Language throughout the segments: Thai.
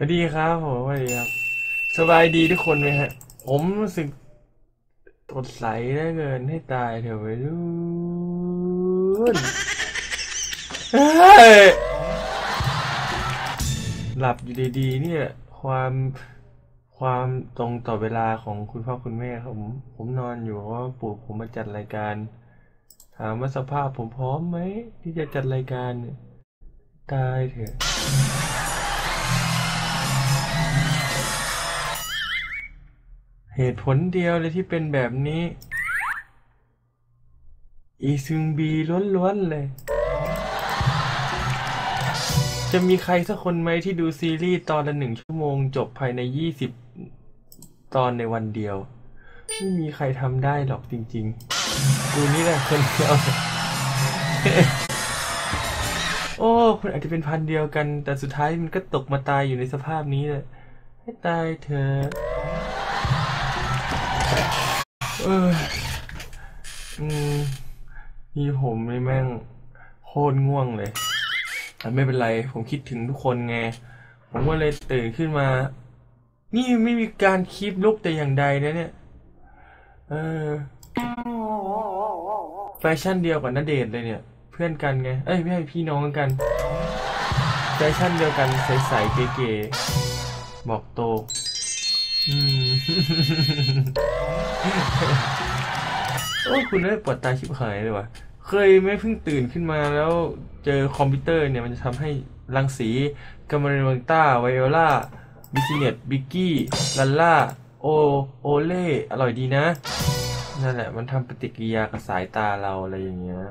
สวัสดีครับผมสวัสดีครับ สบายดีทุกคนไหมฮะ ผมรู้สึกสดใสเหลือเกินให้ตายเถอะวัยรุ่นเฮ้ยหลับอยู่ดีๆเนี่ย ความความตรงต่อเวลาของคุณพ่อคุณแม่ครับผมผมนอนอยู่เพราะว่าปลุกผมมาจัดรายการ ถามว่าสภาพผมพร้อมไหมที่จะจัดรายการตายเถอะ เหตุผลเดียวเลยที่เป็นแบบนี้ อีซึงบีล้วนๆเลย จะมีใครสักคนไหมที่ดูซีรีส์ตอนละหนึ่งชั่วโมงจบภายในยี่สิบตอนในวันเดียว ไม่มีใครทำได้หรอกจริง ๆ กูนี่แหละคนเดียวโอ้คนอาจจะเป็นพันเดียวกัน แต่สุดท้ายมันก็ตกมาตายอยู่ในสภาพนี้เลยให้ตายเถอะ นี่ผมนี่แม่งโคตรง่วงเลยแต่ไม่เป็นไร ผมคิดถึงทุกคนไง ผมก็เลยตื่นขึ้นมา นี่ไม่มีการคีปลุกแต่อย่างใดนะเนี่ย เออ แฟชั่นเดียวกับณเดชเลยเนี่ย เพื่อนกันไง เอ้ย ไม่ใช่พี่น้องกัน แฟชั่นเดียวกันใสๆเก๋ๆบอกโต โอ้คุณได้ปวดตาชิบหายเลยวะเคยไหมเพิ่งตื่นขึ้นมาแล้วเจอคอมพิวเตอร์เนี่ยมันจะทำให้รังสีกัมาเรนวังต้าไวโอล่าบิซิเนตบิกกี้ลันล่าโอโอเล่อร่อยดีนะ นั่นแหละ มันทำปฏิกิริยากับสายตาเราอะไรอย่างเงี้ย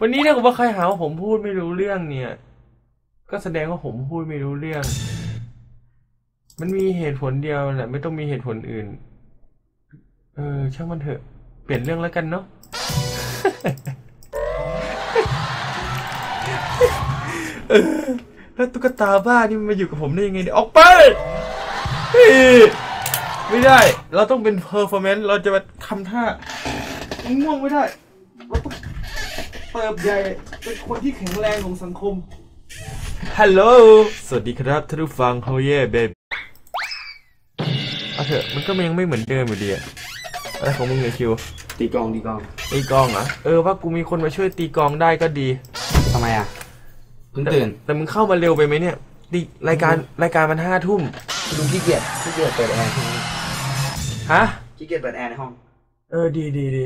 วันนี้ถ้าเกิดว่าใครหาว่าผมพูดไม่รู้เรื่องเนี่ย ก็แสดงว่าผมพูดไม่รู้เรื่อง มันมีเหตุผลเดียวแหละ ไม่ต้องมีเหตุผลอื่น เออ ช่างมันเถอะ เปลี่ยนเรื่องแล้วกันเนาะเออแล้วตุ๊กตาบ้านี่มันมาอยู่กับผมได้ยังไงเนี่ยออกไปไม่ได้ เราต้องเป็นเพอร์ฟอร์แมนซ์เราจะมาทำท่าง่วงไม่ได้ เราต้องเติบใหญ่เป็นคนที่แข็งแรงของสังคม ฮัลโหล สวัสดีครับท่านผู้ฟังโฮเย่เบบเอาเถอะมันก็ยังไม่เหมือนเดิมอยู่ดีอะอะไรของมึงเนี่ยคิว ตีกลองตีกลองตีกลองเหรอ เออว่ากูมีคนมาช่วยตีกลองได้ก็ดี ทำไมอะเพิ่งตื่นแต่มึงเข้ามาเร็วไปไหมเนี่ยตีรายการรายการมันห้าทุ่มลุงขี้เกียจขี้เกียจเปิดแอร์ฮะ ขี้เกียจเปิดแอร์ในห้องเออดีดีดี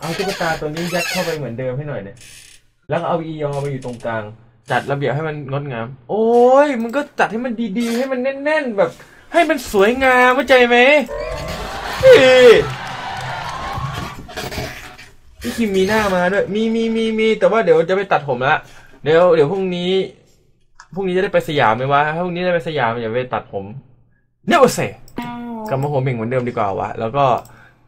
เอาตุ๊กตาตัวนี้ยัดเข้าไปเหมือนเดิมให้หน่อยเนี่ยแล้วก็เอาอียอมาอยู่ตรงกลาง จัดระเบียบให้มันงดงาม โอ้ยมึงก็จัดให้มันดีๆ ให้มันแน่น ๆ แบบ ให้มันสวยงามเข้าใจไหมพี่คิมมีหน้ามาด้วย มีมีมีมี แต่ว่าเดี๋ยวจะไปตัดผมละเดี๋ยวเดี๋ยวพรุ่งนี้พรุ่งนี้จะได้ไปสยามไหมวะถ้าพรุ่งนี้ได้ไปสยามอย่าไปตัดผมเนี่ยโอเซกลับมาหัวเม่งเหมือนเดิมดีกว่าวะแล้วก็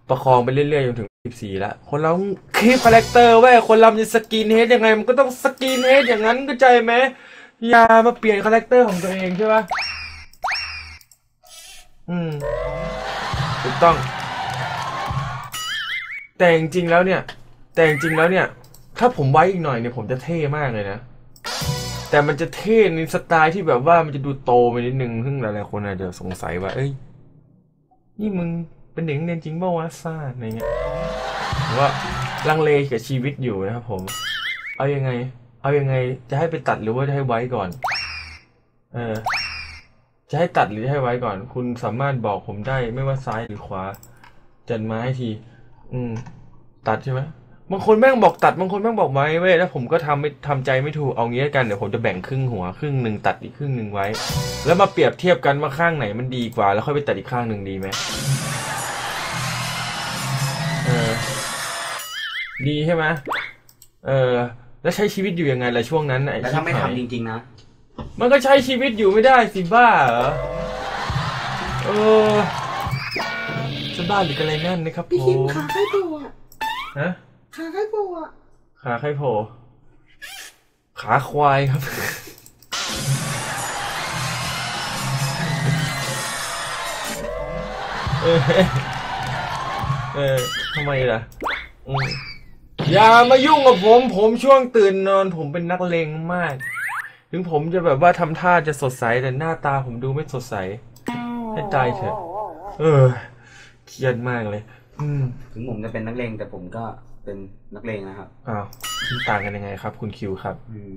ประคองไปเรื่อยๆจนถึง 14แล้วคนเราคีปคาแรคเตอร์เว้ยคนเราจะสกินเฮดยังไงมันก็ต้องสกินเฮดอย่างนั้นเข้าใจไหมอย่ามาเปลี่ยนคาแรคเตอร์ของตัวเองใช่ปะอืมถูกต้อง แต่จริงๆแล้วเนี่ย แต่จริงๆแล้วเนี่ย ถ้าผมไว้อีกหน่อยเนี่ยผมจะเท่มากเลยนะ แต่มันจะเท่ในสไตล์ที่แบบว่ามันจะดูโตไปนิดนึงซึ่งหลายๆคนอาจจะสงสัยว่า เอ้ย นี่มึงเป็นเด็กเรียนจริงเปล่าวะซ่าอะไรเงี้ย ว่าลังเลกับชีวิตอยู่นะครับผม เอายังไง เอายังไงจะให้ไปตัดหรือว่าจะให้ไว้ก่อน เออ จะให้ตัดหรือให้ไว้ก่อน คุณสามารถบอกผมได้ไม่ว่าซ้ายหรือขวา จัดมาให้ที อืม ตัดใช่ไหมบางคนแม่งบอกตัดบางคนแม่งบอกไว้เว้ยแล้วผมก็ทำไม่ทำใจไม่ถูกเอางี้ละกันเดี๋ยวผมจะแบ่งครึ่งหัวครึ่งหนึ่งตัดอีกครึ่งหนึ่งไว้ แล้วมาเปรียบเทียบกันว่าข้างไหนมันดีกว่า แล้วค่อยไปตัดอีกข้างหนึ่งดีไหม ดีใช่ไหมเออ แล้วใช้ชีวิตอยู่ยังไงล่ะช่วงนั้นน่ะอ้แล้วถ้าไม่ชิบหยทำจริงๆนะ มันก็ใช้ชีวิตอยู่ไม่ได้สิบ้าเหรอเออจะบ้าหรืออะไรนั่นนะครับพี่ผคิมมขาไข้โผล่อะฮะ ขาไข้โผล่อะขาใครโผล่ขาควายครับ เออเออทำไมล่ะอืม อย่ามายุ่งกับผม ผมช่วงตื่นนอน ผมเป็นนักเลงมาก ถึงผมจะแบบว่าทำท่าจะสดใสแต่หน้าตาผมดูไม่สดใส ให้ตายเถอะ เออ เครียดมากเลย อืมถึงผมจะเป็นนักเลงแต่ผมก็เป็นนักเลงนะครับ อ้าวมันต่างกันยังไงครับ คุณคิวครับ อืม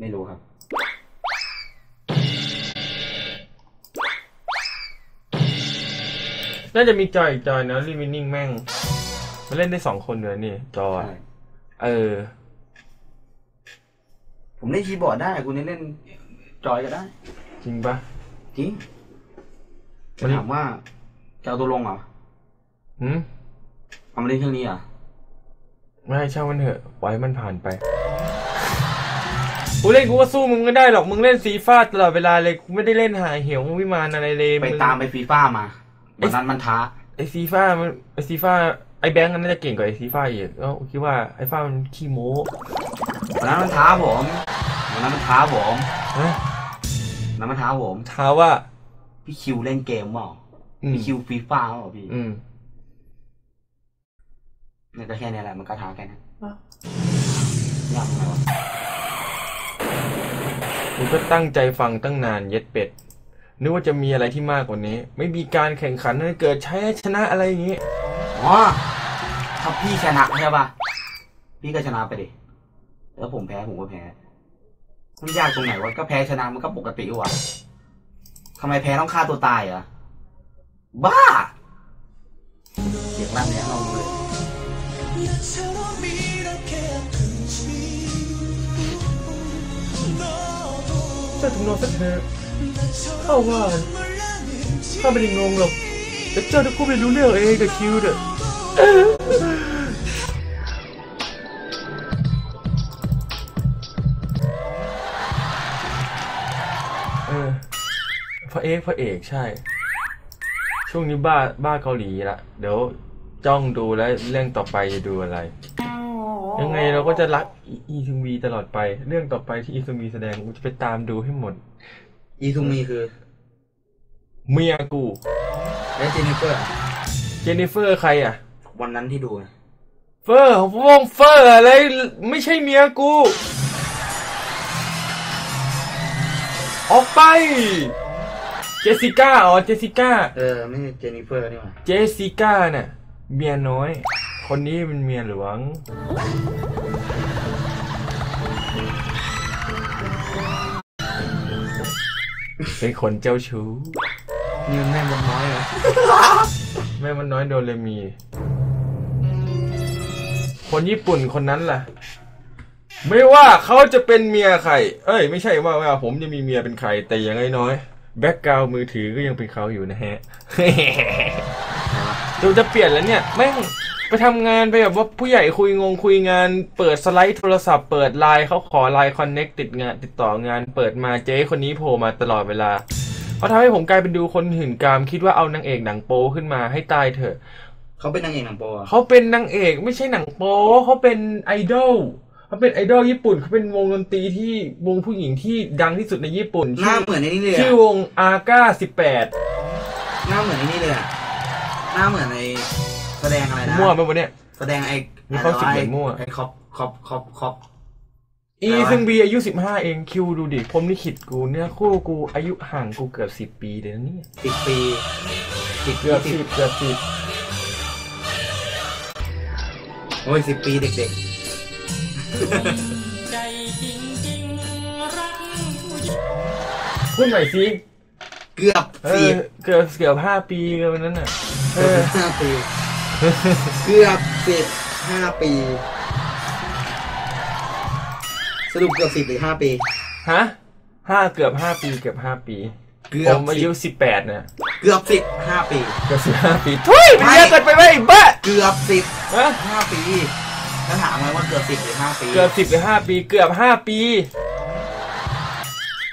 ไม่รู้ครับ น่าจะมีจอยอีกจอยนะรีมินิ่งแม่ง มาเล่นได้สองคนเลยนี่ จอใช่เออ ผมเล่นคีย์บอร์ดได้ คุณเล่นจอยก็ได้ จริงปะจริงวันนี้ถามว่าจะเอาตัวลงเหรอหืมเอามาเล่นเครื่องนี้เหรอะไม่ช่างมันเถอะปล่อยให้มันผ่านไปกูเล่นกูก็สู้มึงก็ได้หรอกมึงเล่นฟีฟ่าตลอดเวลาเลยกูไม่ได้เล่นหาเหววิมานอะไรเลยไปงตามไปฟีฟ่ามาวันนั้นมันท้าไอฟีฟ่ามันไอฟีฟ่า ไอแบงค์น่าจะเก่งกว่าไอฟีฟ่าอีกแล้วคิดว่าไอฟ้ามันขี้โม้วันนั้นมันท้าผมวันนั้นมันท้าผมฮะวันนั้นมันท้าผม ท้าว่า พี่คิวเล่นเกมเปล่าอืม พี่คิวฟีฟ่าเปล่าพี่อืมเนี่ยก็แค่นี้แหละมันก็ท้าแค่นั้นอ้าวยากตรงไหนวะกูก็ตั้งใจฟังตั้งนานเย็ดเป็ด นึกว่าจะมีอะไรที่มากกว่านี้ ไม่มีการแข่งขันให้เกิดใช้ชนะอะไรอย่างงี้ อ๋อ ถ้าพี่ชนะใช่ปะพี่ก็ชนะไปดิแล้วผมแพ้ผมก็แพ้มันยากตรงไหนวะก็แพ้ชนะมันก็ปกติวะทำไมแพ้ต้องฆ่าตัวตายอะบ้าเสียงลั่นเนี้ยลองดูเลยแต่ถึงนอนสักเถอะข้าว่าข้าไม่ได้งงหรอกแต่เจ้าทุกคนไม่รู้เรื่องเองกับคิวเด้อ พระเอกพระเอกใช่ ช่วงนี้บ้าบ้าเกาหลีละเดี๋ยวจ้องดูแล้วเรื่องต่อไปจะดูอะไร ยังไงเราก็จะรักอีซึงวีตลอดไป เรื่องต่อไปที่อีซึงวีแสดงกูจะไปตามดูให้หมด อีทุงมีคือ เมียกู และเจนนิเฟอร์ เจนนิเฟอร์ใครอะ วันนั้นที่ดูไงเฟอร์วงเฟอร์อะไรไม่ใช่เมียกู ออกไป เจสสิก้าอ๋อเจสสิก้าเออ ไม่ใช่เจนนิเฟอร์นี่หว่าเจสสิก้าน่ะเมียน้อย คนนี้เป็นเมียหลวง เป็นคนเจ้าชู้นี่มันแม่บนน้อยเหรอ แม่มันน้อยโดเรมี คนญี่ปุ่นคนนั้นล่ะ ไม่ว่าเขาจะเป็นเมียใคร เอ้ย ไม่ใช่ว่าว่าผมจะมีเมียเป็นใครแต่อย่างน้อยๆ แบ็กกราวมือถือก็ยังเป็นเขาอยู่นะฮะดูจะเปลี่ยนแล้วเนี่ย แม่งไปทำงานไปแบบว่าผู้ใหญ่คุยงงคุยงาน เปิดสไลด์โทรศัพท์เปิดไลน์เขาขอไลน์คอนเน็กติดงาน ติดต่องาน เปิดมาเจ๊คนนี้โผล่มาตลอดเวลาเขาทำให้ผมกลายเป็นดูคนหื่นกามคิดว่าเอานางเอกหนังโป๊ขึ้นมาให้ตายเถอะเขาเป็นนางเอกหนังโปอะเขาเป็นนางเอกไม่ใช่หนังโป๊เขาเป็นไอดอล เขาเป็นไอดอลญี่ปุ่นเขาเป็นวงดนตรีที่วงผู้หญิงที่ดังที่สุดในญี่ปุ่นหน้าชื่อเหมือนไอ้นี่เลยชื่ออะวงอาก้าสิบแปดหน้าเหมือนไอ้นี่เลยอะหน้าเหมือนไอ้แสดงอะไรนะมั่วไปวะเนี่ย แสดงไอ้มีข้อสิบเหมือนมั่ว ไอ้คอปคอปคอปคอป อีอะไรวะ ซึ่งบีอายุสิบห้าเองคิวดูดิผมลิขิตกูเนี่ยคู่กูอายุห่างกูเกือบสิบปีเลยนะเนี่ยสิบปีสิบเกือบสิสิบเกือบสิบโอ้ยสิบปีเด็ก ใจจริงๆรักผู้หญิงพูดหน่อยสิๆเกือบเอสิอบเกือบเกือบห้าปีกันวันนั้นน่ะ เอเกืออบห้าปีเกือบสิบห้าปี สรุปเกือบสิบหรือห้าปี ฮะห้าเกือบห้าปีเกือบห้าปีเกืผอบมอาสิยุบสิบแปดน่ะเกือบสิบห้าปี เกือบสิบห้าปีทุยมันเยอะเกินไปไหมไอ้บ้าเกือบสิบฮะห้าปี แล้วถามไงว่าเกือบสิบหรือห้าปีเกือบสิบหรือห้าปี เกือบห้าปี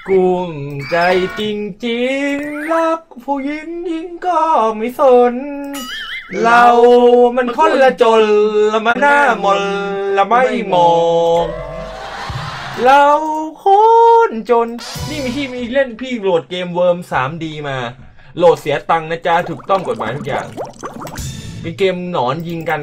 กุมใจจริงๆ รักผู้หญิงยิงก็ไม่สน เรามันคนละจนละมาหน้ามนละไม่มอง เราคนจน นี่มีที่มีเล่นพี่โหลดเกมเวิร์ม 3D มา โหลดเสียตังค์นะจ๊ะ ถูกต้องกฎหมายทุกอย่าง เป็นเกมหนอนยิงกัน